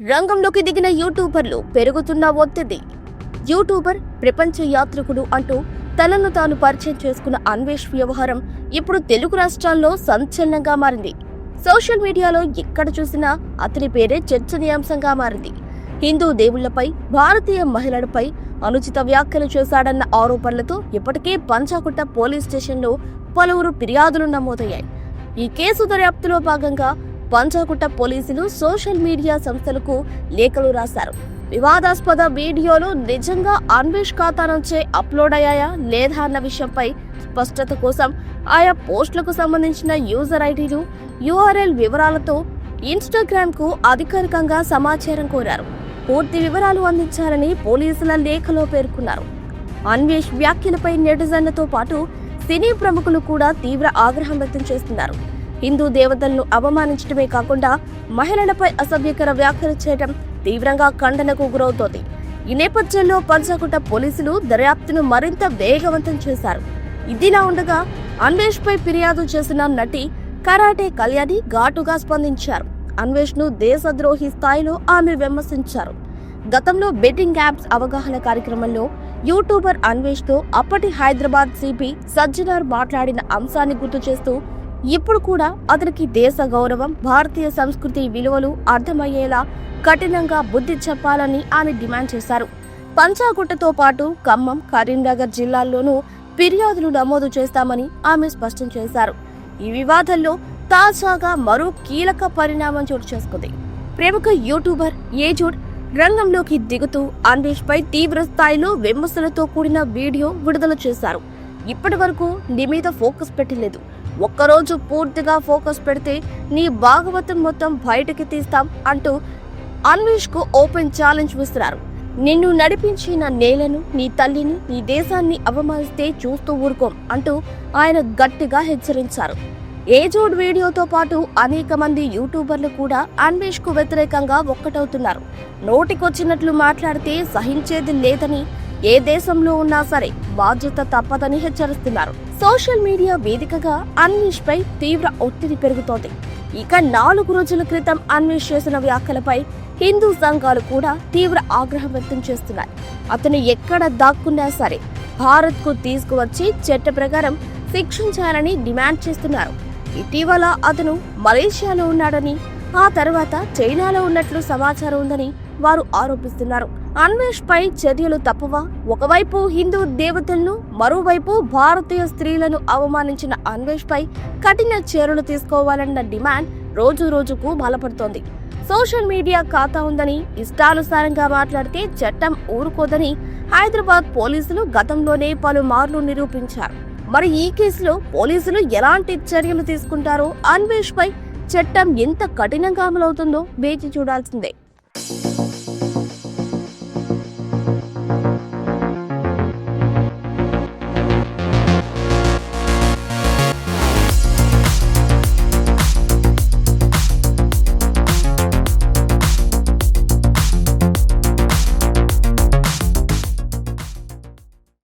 రంగంలోకి దిగిన యూట్యూబర్లు పెరుగుతున్న ఒత్తిడి. యూట్యూబర్ ప్రపంచ యాత్రికుడు అంటూ తనను తాను పరిచయం చేసుకున్న అన్వేష్ వ్యవహారం ఇప్పుడు తెలుగు రాష్ట్రాల్లో సంచలనంగా మారింది. సోషల్ మీడియాలో ఎక్కడ చూసినా అతని పేరే చర్చనీయాంశంగా మారింది. హిందూ దేవుళ్ళపై భారతీయ మహిళలపై అనుచిత వ్యాఖ్యలు చేశాడన్న ఆరోపణలతో ఇప్పటికే పంచాకుట్ట పోలీస్ స్టేషన్లో పలువురు ఫిర్యాదులు నమోదయ్యాయి. ఈ కేసు దర్యాప్తులో భాగంగా పంచగుట్ట పోలీసులు సోషల్ మీడియా సంస్థలకు లేఖలు రాశారు. వివాదాస్పద వీడియోలు నిజంగా అన్వేష్ ఖాతా నుంచే అప్లోడ్ అయ్యాయా లేదా అన్న విషయంపై స్పష్టత కోసం ఆయా పోస్టులకు సంబంధించిన యూజర్ ఐడీలు యూఆర్ఎల్ వివరాలతో ఇన్స్టాగ్రామ్కు అధికారికంగా సమాచారం కోరారు. పూర్తి వివరాలు అందించాలని పోలీసుల లేఖలో పేర్కొన్నారు. అన్వేష్ వ్యాఖ్యలపై నెటిజన్లతో పాటు సినీ ప్రముఖులు కూడా తీవ్ర ఆగ్రహం వ్యక్తం చేస్తున్నారు. హిందూ దేవతలను అవమానించడమే కాకుండా మహిళలపై అసభ్యకర వ్యాఖ్యలు చేయడం తీవ్రంగా ఖండనకు గురవుతోంది. ఈ నేపథ్యంలో పంచకుట పోలీసులు దర్యాప్తును మరింత వేగవంతం చేశారు. ఇదిలా ఉండగా అన్వేష్ పై ఫిర్యాదు చేసిన నటి కరాటే కళ్యాణి ఘాటుగా స్పందించారు. అన్వేష్ను దేశద్రోహి స్థాయిలో ఆమె విమర్శించారు. గతంలో బెట్టింగ్ యాప్స్ అవగాహన కార్యక్రమంలో యూట్యూబర్ అన్వేష్తో అప్పటి హైదరాబాద్ సిపి సజ్జనార్ మాట్లాడిన అంశాన్ని గుర్తు చేస్తూ ఇప్పుడు కూడా అతనికి దేశ గౌరవం భారతీయ సంస్కృతి విలువలు అర్థమయ్యేలా కఠినంగా బుద్ధి చెప్పాలని ఆమె డిమాండ్ చేశారు. పంచాగుట్టతో పాటు ఖమ్మం కరీంనగర్ జిల్లాల్లోనూ ఫిర్యాదులు నమోదు చేస్తామని ఆమె స్పష్టం చేశారు. ఈ వివాదంలో తాజాగా మరో కీలక పరిణామం చోటు చేసుకుంది. ప్రముఖ యూట్యూబర్ ఏజోడ్ రంగంలోకి దిగుతూ అన్వేష్ పై తీవ్ర స్థాయిలో విమర్శలతో కూడిన వీడియో విడుదల చేశారు. ఇప్పటి వరకు నీ మీద ఫోకస్ పెట్టలేదు. ఒక్కరోజు పూర్తిగా ఫోకస్ పెడితే నీ భాగవతం మొత్తం బయటకి తీస్తాం అంటూ అన్వేష్కు ఓపెన్ ఛాలెంజ్ విసిరారు. నిన్ను నడిపించిన నేలను నీ తల్లిని నీ దేశాన్ని అవమానిస్తే చూస్తూ ఊరుకోం అంటూ ఆయన గట్టిగా హెచ్చరించారు. ఏజోడ్ వీడియోతో పాటు అనేక మంది యూట్యూబర్లు కూడా అన్వేష్కు వ్యతిరేకంగా ఒక్కటవుతున్నారు. నోటికొచ్చినట్లు మాట్లాడితే సహించేది లేదని ఏ దేశంలో ఉన్నా సరే బాధ్యత తప్పదని హెచ్చరిస్తున్నారు. సోషల్ మీడియా వేదికగా అన్వేష్ పై తీవ్ర ఒత్తిడి పెరుగుతోంది. ఇక నాలుగు రోజుల క్రితం అన్వేష్ చేసిన వ్యాఖ్యలపై హిందూ సంఘాలు కూడా తీవ్ర ఆగ్రహం వ్యక్తం చేస్తున్నాయి. అతను ఎక్కడ దాక్కున్నా సరే భారత్కు తీసుకువచ్చి చట్ట ప్రకారం శిక్షించాలని డిమాండ్ చేస్తున్నారు. ఇటీవల అతను మలేషియాలో ఉన్నాడని ఆ తర్వాత చైనాలో ఉన్నట్లు సమాచారం ఉందని వారు ఆరోపిస్తున్నారు. అన్వేష్ పై చర్యలు తప్పవా? ఒకవైపు హిందూ దేవతలను మరోవైపు భారతీయ స్త్రీలను అవమానించిన అన్వేష్ పై కఠిన చర్యలు తీసుకోవాలన్న డిమాండ్ రోజు రోజుకు బలపడుతోంది. సోషల్ మీడియా ఖాతా ఉందని ఇష్టానుసారంగా మాట్లాడితే చట్టం ఊరుకోదని హైదరాబాద్ పోలీసులు గతంలోనే పలుమార్లు నిరూపించారు. మరి ఈ కేసులో పోలీసులు ఎలాంటి చర్యలు తీసుకుంటారో అన్వేష్ పై చట్టం ఎంత కఠినంగా అమలవుతుందో వేచి చూడాల్సిందే.